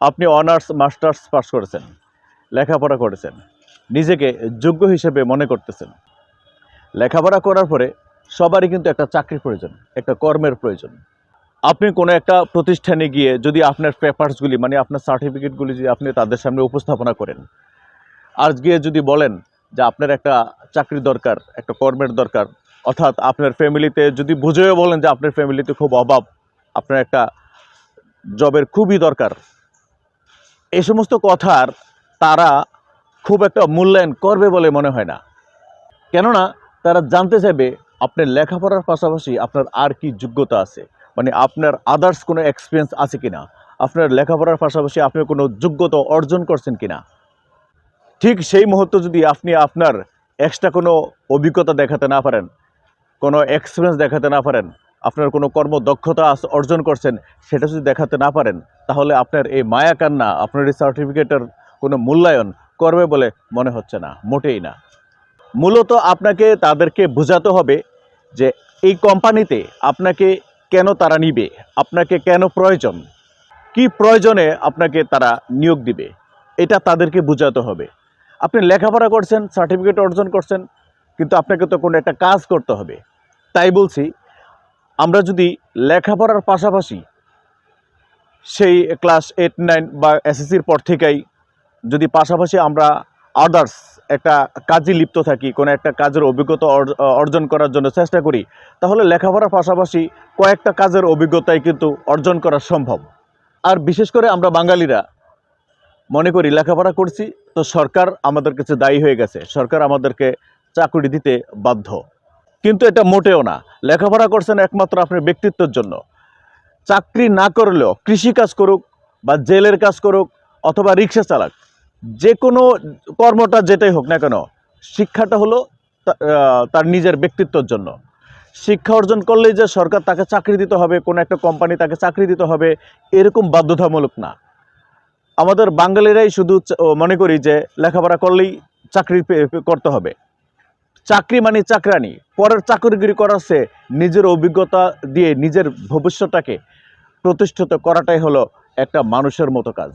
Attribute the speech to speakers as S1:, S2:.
S1: আপনি honours, masters pass করেছেন, লেখাপড়া করেছেন, নিজেকে যোগ্য হিসেবে মনে করতেছেন। লেখাপড়া করার পরে সবারই কিন্তু একটা চাকরির প্রয়োজন, একটা কর্মের প্রয়োজন। আপনি কোনো একটা প্রতিষ্ঠানে গিয়ে যদি আপনার পেপারসগুলি মানে আপনার সার্টিফিকেটগুলি যদি আপনি তাদের সামনে উপস্থাপনা করেন, আর গিয়ে যদি বলেন যে আপনার একটা চাকরি দরকার, একটা কর্মের দরকার, অর্থাৎ আপনার ফ্যামিলিতে যদি বুঝেও বলেন যে আপনার ফ্যামিলিতে খুব অভাব, আপনার একটা জবের খুবই দরকার এই সমস্ত কথার তারা খুব একটা মূল্যায়ন করবে বলে মনে হয় না। কেননা তারা জানতে চাইবে আপনার লেখাপড়ার পাশাপাশি আপনার আর কি যোগ্যতা আছে মানে আপনার আদার্স কোনো এক্সপিরিয়েন্স আছে কি না আপনার লেখাপড়ার পাশাপাশি আপনি কোনো যোগ্যতা অর্জন করছেন কি না ঠিক সেই মুহূর্তে যদি আপনি আপনার এক্সট্রা কোনো অভিজ্ঞতা দেখাতে না পারেন, কোনো এক্সপিরিয়েন্স দেখাতে না পারেন আপনার কোনো কর্মদক্ষতা অর্জন করছেন, সেটা যদি দেখাতে না পারেন, তাহলে আপনার এই মায়া কান্না, আপনার এই সার্টিফিকেটের কোনো মূল্যায়ন করবে বলে মনে হচ্ছে না, মোটেই না। মূলত আপনাকে তাদেরকে বোঝাতে হবে যে এই কোম্পানিতে আপনাকে কেন তারা নিবে, আপনাকে কেন প্রয়োজন, কি প্রয়োজনে আপনাকে তারা নিয়োগ দিবে, এটা তাদেরকে বোঝাতে হবে। আপনি লেখাপড়া করছেন সার্টিফিকেট অর্জন করছেন, কিন্তু আপনাকে তো কোনো একটা কাজ করতে হবে। তাই বলছি আমরা যদি লেখাপড়ার পাশাপাশি সেই ক্লাস এইট নাইন বা এসএসসির পর থেকেই যদি পাশাপাশি আমরা আদার্স একটা কাজে লিপ্ত থাকি, কোনো একটা কাজের অভিজ্ঞতা অর্জ- অর্জন করার জন্য চেষ্টা করি, তাহলে লেখাপড়ার পাশাপাশি কয়েকটা কাজের অভিজ্ঞতাই কিন্তু অর্জন করা সম্ভব। আর বিশেষ করে আমরা বাঙালিরা মনে করি লেখাপড়া করছি, তো সরকার আমাদের কাছে দায়ী হয়ে গেছে। সরকার আমাদেরকে চাকরি দিতে বাধ্য। কিন্তু এটা মোটেও না। লেখাপড়া করছেন একমাত্র আপনার ব্যক্তিত্বের জন্য। চাকরি না করলেও কৃষিকাজ করুক বা জেলের কাজ করুক অথবা রিক্সা চালাক, যে কোনো কর্মটা যেটাই হোক না কেন, শিক্ষাটা হলো তার নিজের ব্যক্তিত্বের জন্য। শিক্ষা অর্জন করলেই যে সরকার তাকে চাকরি দিতে হবে, কোনো একটা কোম্পানি তাকে চাকরি দিতে হবে, এরকম বাধ্যতামূলক না। আমাদের বাঙালিরাই শুধু মনে করি যে লেখাপড়া করলেই চাকরি করতে হবে। চাকরি মানে চাকরানি। পরের চাকরিগিরি করাচ্ছে নিজের অভিজ্ঞতা দিয়ে নিজের ভবিষ্যৎটাকে প্রতিষ্ঠিত করাটাই হলো একটা মানুষের মতো কাজ।